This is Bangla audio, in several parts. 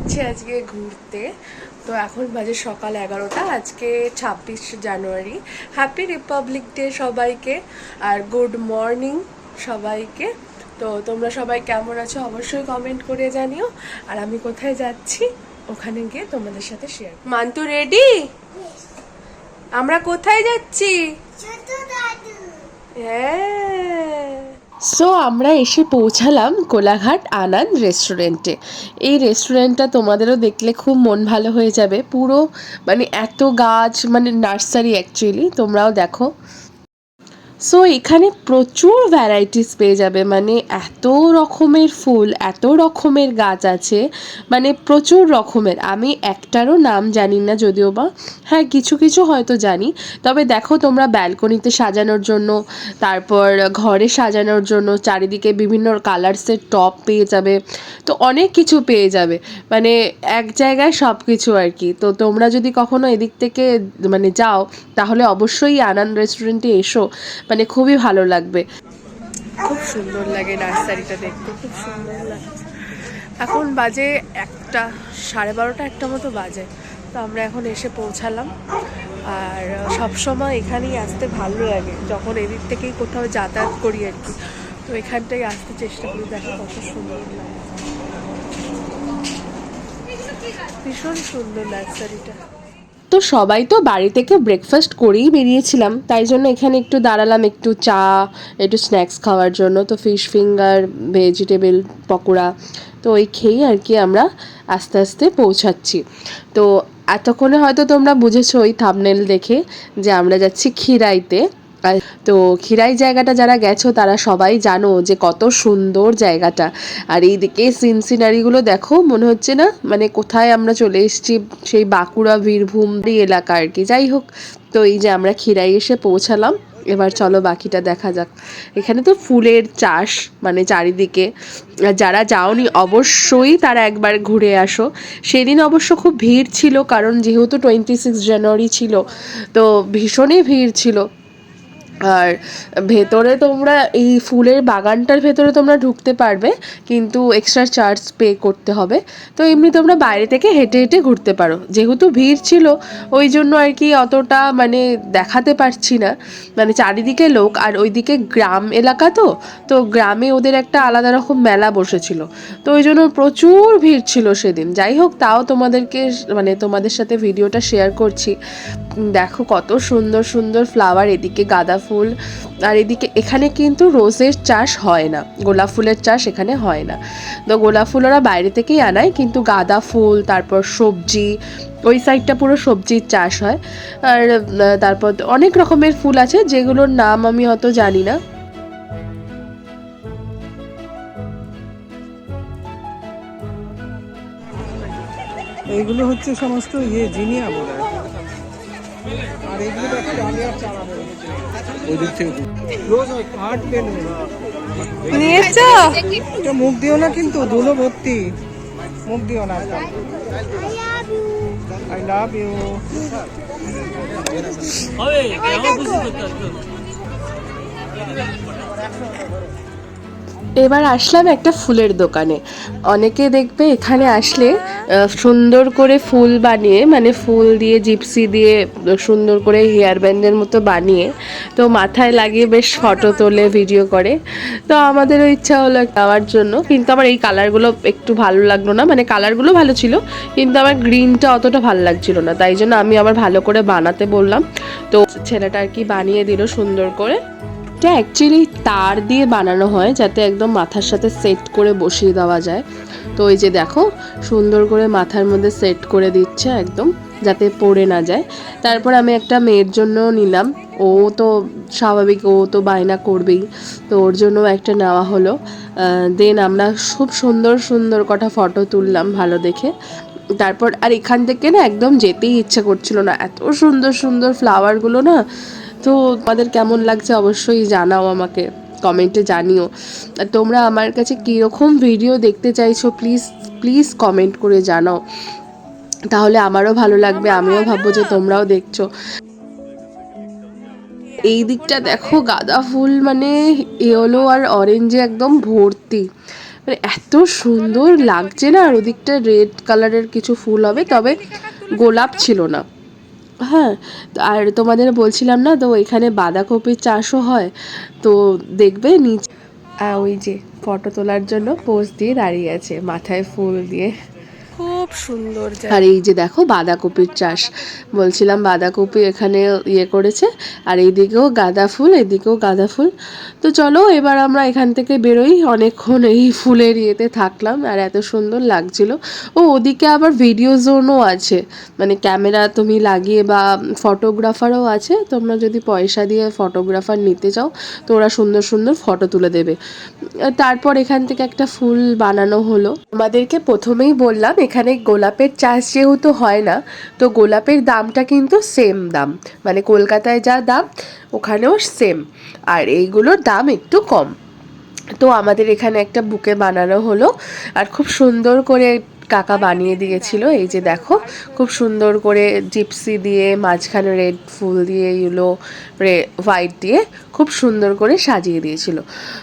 যাচ্ছি আজকে ঘুরতে। তো এখন বাজে সকাল এগারোটা আজকে ছাব্বিশ জানুয়ারি। হ্যাপি রিপাবলিক ডে সবাইকে আর গুড মর্নিং সবাইকে। তো তোমরা সবাই কেমন আছো অবশ্যই কমেন্ট করে জানিও। আর আমি কোথায় যাচ্ছি ওখানে গিয়ে তোমাদের সাথে শেয়ার মান্তু রেডি আমরা কোথায় যাচ্ছি? হ্যাঁ। সো আমরা এসে পৌঁছালাম কোলাঘাট আনন্দ রেস্টুরেন্টে এই রেস্টুরেন্টটা তোমাদেরও দেখলে খুব মন ভালো হয়ে যাবে। পুরো মানে এত গাছ মানে নার্সারি অ্যাকচুয়ালি তোমরাও দেখো। সো এখানে প্রচুর ভ্যারাইটিস পেয়ে যাবে। মানে এত রকমের ফুল, এত রকমের গাছ আছে। মানে প্রচুর রকমের। আমি একটারও নাম জানি না যদিও বা। হ্যাঁ কিছু কিছু হয়তো জানি। তবে দেখো তোমরা ব্যালকনিতে সাজানোর জন্য, তারপর ঘরে সাজানোর জন্য চারিদিকে বিভিন্ন কালার্সের টপ পেয়ে যাবে। তো অনেক কিছু পেয়ে যাবে। মানে এক জায়গায় সব কিছু আর কি। তো তোমরা যদি কখনো এদিক থেকে মানে যাও, তাহলে অবশ্যই আনন্দ রেস্টুরেন্টে এসো। মানে খুবই ভালো লাগবে। খুব সুন্দর লাগে নার্সারিটা দেখতে, খুব সুন্দর লাগছে। এখন বাজে একটা, সাড়ে বারোটা একটা মতো বাজে। তো আমরা এখন এসে পৌঁছালাম। আর সব সময় এখানেই আসতে ভালো লাগে, যখন এদিক থেকেই কোথাও যাতায়াত করি আর কি। তো এখানটাই আসতে চেষ্টা করি, দেখো কত সুন্দর লাগে ভীষণ সুন্দর নার্সারিটা। তো সবাই তো বাড়ি থেকে ব্রেকফাস্ট করেই বেরিয়েছিলাম। তাই জন্য এখানে একটু দাঁড়ালাম, একটু চা, একটু স্ন্যাক্স খাওয়ার জন্য। তো ফিশ ফিঙ্গার ভেজিটেবল পকোড়া, তো ওই খেয়েই আর কি আমরা আস্তে আস্তে পৌঁছাচ্ছি। তো এতক্ষণে হয়তো তোমরা বুঝেছ ওই থামনেল দেখে যে আমরা যাচ্ছি খিরাইতে। তো খিরাই জায়গাটা যারা গেছো, তারা সবাই জানো যে কত সুন্দর জায়গাটা। আর এইদিকে সিন সিনারিগুলো দেখো, মনে হচ্ছে না? মানে কোথায় আমরা চলে এসেছি, সেই বাঁকুড়া, বীরভূম এলাকা আর কি। যাই হোক, তো এই যে আমরা খিরাই এসে পৌঁছালাম। এবার চলো বাকিটা দেখা যাক। এখানে তো ফুলের চাষ মানে চারিদিকে। যারা যাওনি, অবশ্যই তারা একবার ঘুরে আসো। সেদিন অবশ্য খুব ভিড় ছিল, কারণ যেহেতু টোয়েন্টি সিক্স জানুয়ারি ছিল, তো ভীষণই ভিড় ছিল। আর ভেতরে তোমরা এই ফুলের বাগানটার ভেতরে তোমরা ঢুকতে পারবে, কিন্তু এক্সট্রা চার্জ পে করতে হবে। তো এমনি তোমরা বাইরে থেকে হেঁটে হেঁটে ঘুরতে পারো। যেহেতু ভিড় ছিল, ওই জন্য আর কি অতটা মানে দেখাতে পারছি না। মানে চারিদিকে লোক, আর ওইদিকে গ্রাম এলাকা তো তো গ্রামে ওদের একটা আলাদা রকম মেলা বসেছিল। তো ওই জন্য প্রচুর ভিড় ছিল সেদিন। যাই হোক, তাও তোমাদেরকে মানে তোমাদের সাথে ভিডিওটা শেয়ার করছি। দেখো কত সুন্দর সুন্দর ফ্লাওয়ার এদিকে গাঁদা ফুল। আর এদিকে এখানে কিন্তু রোজের চাষ হয় না। গোলাপ ফুলের চাষ এখানে হয় না। তো গোলাপ ফুল ওরা বাইরে থেকেই আনায়, কিন্তু গাঁদা ফুল, তারপর সবজি, ওই সাইডটা পুরো সবজির চাষ হয়। আর তারপর অনেক রকমের ফুল আছে, যেগুলোর নাম আমি অত জানি না। এইগুলো হচ্ছে সমস্ত ইয়ে জিনিয়া বলে। আর চারা বেরোচ্ছে। ওদিক থেকে রোজ হয় আট পেন নিয়েছো? এটা মুখ দিও না কিন্তু ধুলো ভর্তি। মুখ দিও না। আই লাভ ইউ এবার আসলাম একটা ফুলের দোকানে। অনেকে দেখবে এখানে আসলে সুন্দর করে ফুল বানিয়ে মানে ফুল দিয়ে, জিপসি দিয়ে, সুন্দর করে হেয়ার ব্যান্ডের মতো বানিয়ে, তো মাথায় লাগিয়ে বেশ ফটো তোলে, ভিডিও করে। তো আমাদেরও ইচ্ছা হলো নেওয়ার জন্য। কিন্তু আমার এই কালারগুলো একটু ভালো লাগল না। মানে কালারগুলো ভালো ছিল, কিন্তু আমার গ্রিনটা অতটা ভালো লাগছিল না। তাই জন্য আমি আবার ভালো করে বানাতে বললাম। তো ছেলেটা আর কি বানিয়ে দিল সুন্দর করে। এটা অ্যাকচুয়ালি তার দিয়ে বানানো হয় যাতে একদম মাথার সাথে সেট করে বসিয়ে দেওয়া যায়। তো ওই যে দেখো, সুন্দর করে মাথার মধ্যে সেট করে দিচ্ছে একদম, যাতে পড়ে না যায়। তারপর আমি একটা মেয়ের জন্য নিলাম। ও তো স্বাভাবিক, ও তো বায়না করবেই। তো ওর জন্য একটা নেওয়া হলো। দেন আমরা খুব সুন্দর সুন্দর কটা ফটো তুললাম ভালো দেখে। তারপর আর এখান থেকে না একদম যেতেই ইচ্ছা করছিল না। এত সুন্দর সুন্দর ফ্লাওয়ারগুলো না তো তোমাদের কেমন লাগছে অবশ্যই জানাও আমাকে, কমেন্টে জানিও। তোমরা আমার কাছে কীরকম ভিডিও দেখতে চাইছো প্লিজ প্লিজ কমেন্ট করে জানাও। তাহলে আমারও ভালো লাগবে, আমিও ভাববো যে তোমরাও দেখছ। এই দিকটা দেখো, গাঁদা ফুল মানে ইয়েলো আর অরেঞ্জে একদম ভর্তি। মানে এত সুন্দর লাগছে না, আর ওদিকটা রেড কালারের কিছু ফুল হবে, তবে গোলাপ ছিল না। হ্যাঁ আর তোমাদের বলছিলাম না, তো এখানে বাঁধাকপির চাষও হয়। তো দেখবে নিচে ওই যে ফটো তোলার জন্য পোজ দিয়ে দাঁড়িয়ে আছে, মাথায় ফুল দিয়ে। খুব সুন্দর আর এই যে দেখো বাঁধাকপির চাষ। বলছিলাম বাঁধাকপি এখানে ইয়ে করেছে, আর এইদিকেও গাঁদা ফুল এদিকেও গাঁদা ফুল। তো চলো এবার আমরা এখান থেকে বেরোই। অনেকক্ষণ এই ফুলের ইয়েতে থাকলাম, আর এত সুন্দর লাগছিল। ও, ওদিকে আবার ভিডিও জোনও আছে। মানে ক্যামেরা তুমি লাগিয়ে বা ফটোগ্রাফারও আছে, তোমরা যদি পয়সা দিয়ে ফটোগ্রাফার নিতে চাও, তো ওরা সুন্দর সুন্দর ফটো তুলে দেবে। তারপর এখান থেকে একটা ফুল বানানো হলো। আমাদেরকে প্রথমেই বললাম, এখানে গোলাপের চাষ যেহেতু হয় না, তো গোলাপের দামটা কিন্তু সেম দাম। মানে কলকাতায় যা দাম, ওখানেও সেম আর এইগুলোর দাম একটু কম। তো আমাদের এখানে একটা বুকে বানানো হলো, আর খুব সুন্দর করে কাকা বানিয়ে দিয়েছিল। এই যে দেখো, খুব সুন্দর করে জিপসি দিয়ে, মাঝখানে রেড ফুল দিয়ে ইউলো রে হোয়াইট দিয়ে খুব সুন্দর করে সাজিয়ে দিয়েছিল।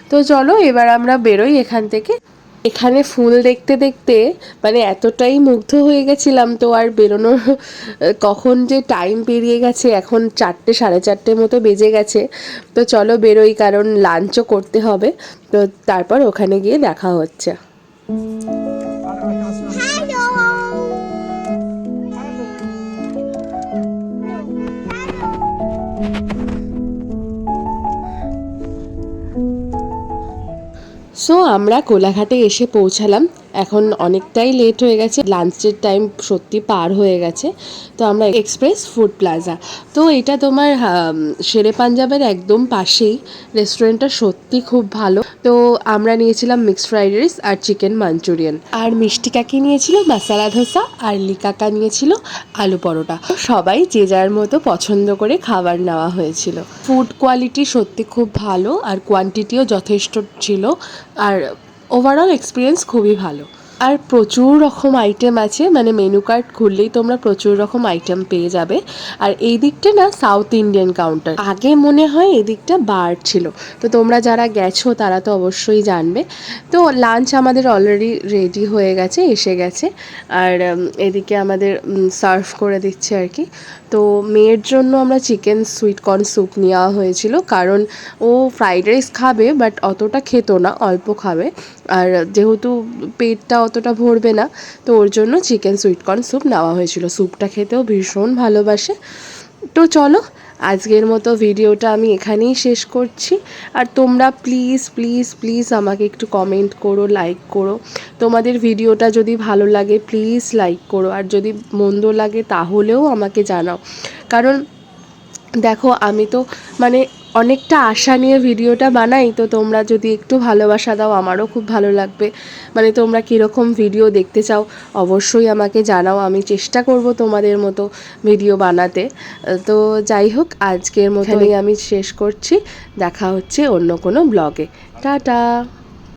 তো চলো, এবার আমরা বেরোই এখান থেকে। এখানে ফুল দেখতে দেখতে মানে এতটাই মুগ্ধ হয়ে গেছিলাম তো আর বেরোনোর, কখন যে টাইম পেরিয়ে গেছে, এখন চারটে সাড়ে চারটে মতো বেজে গেছে। তো চলো বেরোই, কারণ লাঞ্চও করতে হবে। তো তারপর ওখানে গিয়ে দেখা হচ্ছে। আমরা কোলাঘাটে এসে পৌঁছালাম। এখন অনেকটাই লেট হয়ে গেছে লাঞ্চের টাইম সত্যি পার হয়ে গেছে। তো আমরা এক্সপ্রেস ফুড প্লাজা তো এটা তোমার শেরে পাঞ্জাবের একদম পাশেই। রেস্টুরেন্টটা সত্যি খুব ভালো। তো আমরা নিয়েছিলাম মিক্সড ফ্রাইড রাইস আর চিকেন মাঞ্চুরিয়ান আর মিষ্টি কাকি নিয়েছিল মশালা ধোসা আর লিকাকা নিয়েছিল আলু পরোটা। সবাই যে যার মতো পছন্দ করে খাবার নেওয়া হয়েছিল। ফুড কোয়ালিটি সত্যি খুব ভালো আর কোয়ান্টিটিও যথেষ্ট ছিল। আর ওভারঅল এক্সপিরিয়েন্স খুবই ভালো। আর প্রচুর রকম আইটেম আছে মানে মেনু কার্ড খুললেই তোমরা প্রচুর রকম আইটেম পেয়ে যাবে। আর এই দিকটা না সাউথ ইন্ডিয়ান কাউন্টার আগে মনে হয় এদিকটা বার ছিল। তো তোমরা যারা গেছো, তারা তো অবশ্যই জানবে। তো লাঞ্চ আমাদের অলরেডি রেডি হয়ে গেছে, এসে গেছে। আর এদিকে আমাদের সার্ভ করে দিচ্ছে আর কি। তো মেয়ের জন্য আমরা চিকেন সুইট কর্ন স্যুপ নেওয়া হয়েছিল, কারণ ও ফ্রাইড রাইস খাবে, বাট অতটা খেতো না, অল্প খাবে। আর যেহেতু পেটটা অতটা ভরবে না, তো ওর জন্য চিকেন সুইট কর্ন স্যুপ নেওয়া হয়েছিল। স্যুপটা খেতেও ভীষণ ভালোবাসে। তো চলো আজকের মতো ভিডিওটা আমি এখানেই শেষ করছি। আর তোমরা প্লিজ প্লিজ প্লিজ আমাকে একটু কমেন্ট করো লাইক করো। তোমাদের ভিডিওটা যদি ভালো লাগে প্লিজ লাইক করো। আর যদি মন্দ লাগে তাহলেও আমাকে জানাও। কারণ দেখো আমি তো মানে অনেকটা আশা নিয়ে ভিডিওটা বানাই তো তোমরা যদি একটু ভালোবাসা দাও আমারও খুব ভালো লাগবে। মানে তোমরা কীরকম ভিডিও দেখতে চাও অবশ্যই আমাকে জানাও আমি চেষ্টা করব তোমাদের মতো ভিডিও বানাতে। তো যাই হোক আজকের মতোই আমি শেষ করছি। দেখা হচ্ছে অন্য কোনো ব্লগে। টাটা!